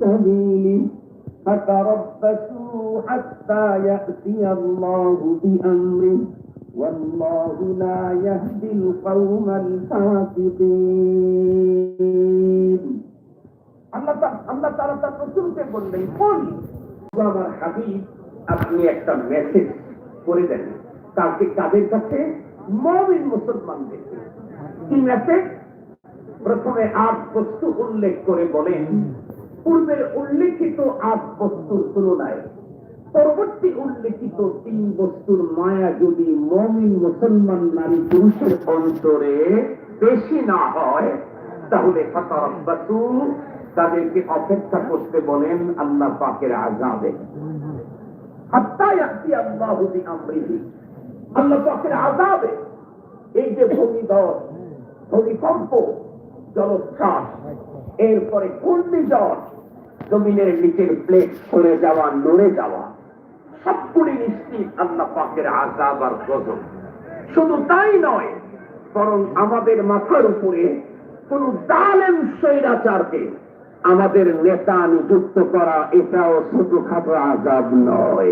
سبيله فتربصوا حتى يأتي الله بأمره والله لا يهدي القوم الفاسقين আল্লাহ তা- আল্লাহ তারা তার রসুলকে বললেন কোন আমার হাবিব আপনি একটা মেসেজ করে দেন তাকে কাদের কাছে মমিন মুসলমানদের কি মেসেজ প্রথমে আট বস্তু উল্লেখ করে বলেন পূর্বের উল্লেখিত আট বস্তুর তুলনায় পরবর্তী উল্লেখিত তিন বস্তুর মায়া যদি মমিন মুসলমান নারী পুরুষের অন্তরে বেশি না হয়, তাহলে তাদেরকে অপেক্ষা করতে বলেন আল্লাহ পাকের ইয়াতি আল্লাহু পাকের আযাবে এই যে ভূমিধস ভূমিকম্প, জলোচ্ছ্বাস, এরপরে ঘূর্ণিঝড় জমিনের নিচের প্লেট সরে যাওয়া, নড়ে যাওয়া, সবগুলি নিশ্চিত আল্লাহ পাকের আজাব আর গজব। শুধু তাই নয়, বরং আমাদের মাথার উপরে কোন দালেম সৈরাচারকে আমাদের নেতা নিযুক্ত করা এটাও ছোটখাটো আজাব নয়।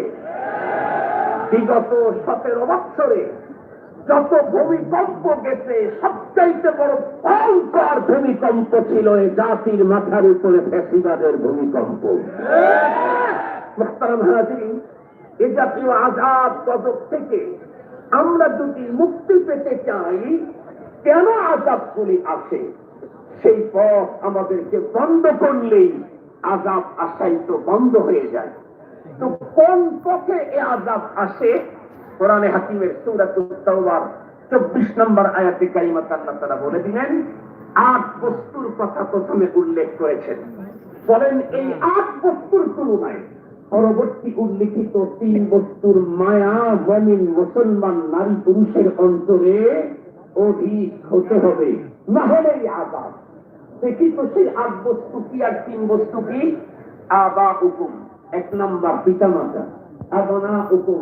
বিগত সতেরো বছরে যত ভূমিকম্প গেছে, সবচাইতে বড় ভয়ঙ্কর ভূমিকম্প ছিল এই জাতির মাথার উপরে ফেসিবাদের ভূমিকম্প। এ জাতীয় আজাদ গজব থেকে আমরা যদি মুক্তি পেতে চাই, কেন আজাবগুলি আসে সেই পথ আমাদেরকে বন্ধ করলেই আজাব আসাই তো বন্ধ হয়ে যায়। তো কোন পথে এ আজাব আসে? কোরআনে হাকিমের সৌরাতুর চব্বিশ নম্বর আয়াতে কারিমাত আল্লাহ তারা বলে দিলেন। আট বস্তুর কথা প্রথমে উল্লেখ করেছেন। বলেন, এই আট বস্তুর তুলনায় পরবর্তী উল্লিখিত তিন বস্তুর মায়া জমিন মুসলমান, নারী, পুরুষের অন্তরে অধিক হতে হবে। না হলে এই আজাব দেখি তো সেই আট বস্তু কি আর তিন বস্তু কি? আবা হুকুম এক নম্বর পিতা মাতা আবনা হুকুম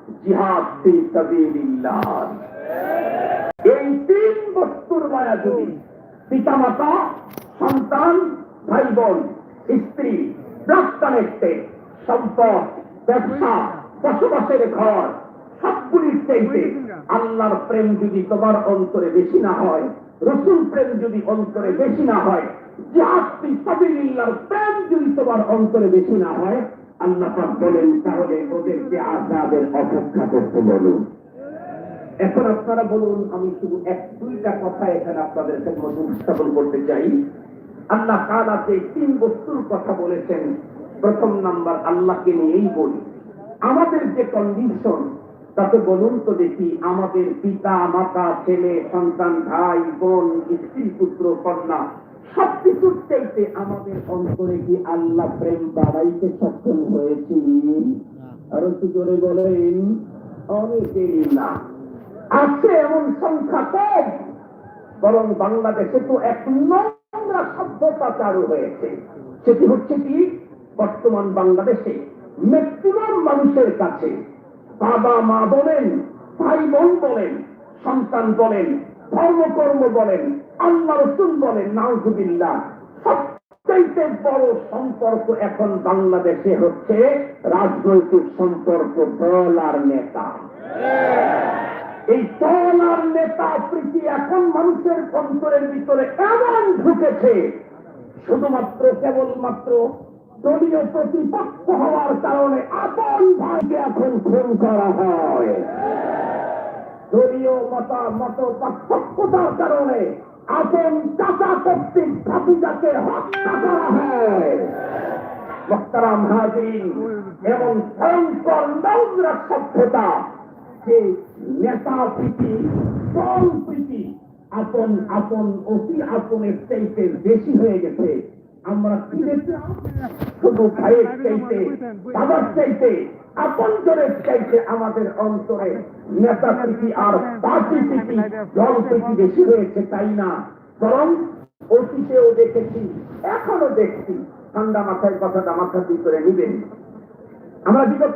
জিহাদ ফি সাবিলিল্লাহ। এই তিন বস্তুর মায়া যদি পিতামাতা, সন্তান ভাই বোন স্ত্রী ব্লাড সম্পদ, ব্যবসা, বসবাসের ঘর, সবগুলির চাইতে আল্লাহর প্রেম যদি তোমার অন্তরে বেশি না হয়, রসুল প্রেম যদি অন্তরে বেশি না হয় সাবিল্লাহর প্রেম যদি তোমার অন্তরে বেশি না হয় আল্লাহ বলেন, তাহলে ওদেরকে আজাদের অপেক্ষা করতে বলুন। এখন আপনারা বলুন, আমি শুধু এক, দুইটা কথা এখানে আপনাদের সামনে উপস্থাপন করতে চাই। আল্লাহ তাআলা যে তিন বস্তুর কথা বলেছেন, প্রথম নাম্বার আল্লাহকে নিয়েই বলি। আমাদের যে কন্ডিশন তাতে বলুন তো দেখি, আমাদের পিতা, মাতা, ছেলে, সন্তান, ভাই, বোন, স্ত্রী, পুত্র, কন্যা সবকিছুর চাইতে আমাদের অন্তরে কি আল্লাহ প্রেম বাড়াইতে সক্ষম হয়েছি? আরও কি করে বলেন অনেকেই না। আছে এমন সংখ্যা কম বরং বাংলাদেশে তো এক নোংরা সভ্যতা চালু হয়েছে। সেটি হচ্ছে কি? বর্তমান বাংলাদেশে ম্যাক্সিমাম মানুষের কাছে বাবা মা বলেন ভাই বোন বলেন সন্তান বলেন ধর্মকর্ম বলেন আল্লাহ রসুল বলেন, নাউজুবিল্লাহ, সবচাইতে বড় সম্পর্ক এখন বাংলাদেশে হচ্ছে রাজনৈতিক সম্পর্ক দল আর নেতা। এই দল আর নেতা প্রীতি এখন মানুষের অন্তরের ভিতরে এমন ঢুকেছে, শুধুমাত্র কেবলমাত্র দলীয় প্রতিপক্ষ হওয়ার কারণে আপন ভাইকে এখন খুন করা হয়। দলীয় মতা মত পার্থক্যতার কারণে আপন চাচা কর্তৃক ভাতিজাকে হত্যা করা হয়। মোহতারাম হাজির এবং ভয়ঙ্কর নৌরা সভ্যতা যে নেতা প্রীতি, দল প্রীতি, আপন আপন, অতি আপনের চাইতে বেশি হয়ে গেছে। আমরা শুধু ভাইয়ের চাইতে, বাবার চাইতে আপনজনের চাইতে আমাদের অন্তরে নেতা প্রীতি আর পার্টি প্রীতি দল প্রীতি বেশি হয়েছে, তাই না? বরং অতীতেও দেখেছি, এখনও দেখছি। ঠান্ডা মাথায় কথাটা মাথা দিয়ে করে নিবেন। আমরা বিগত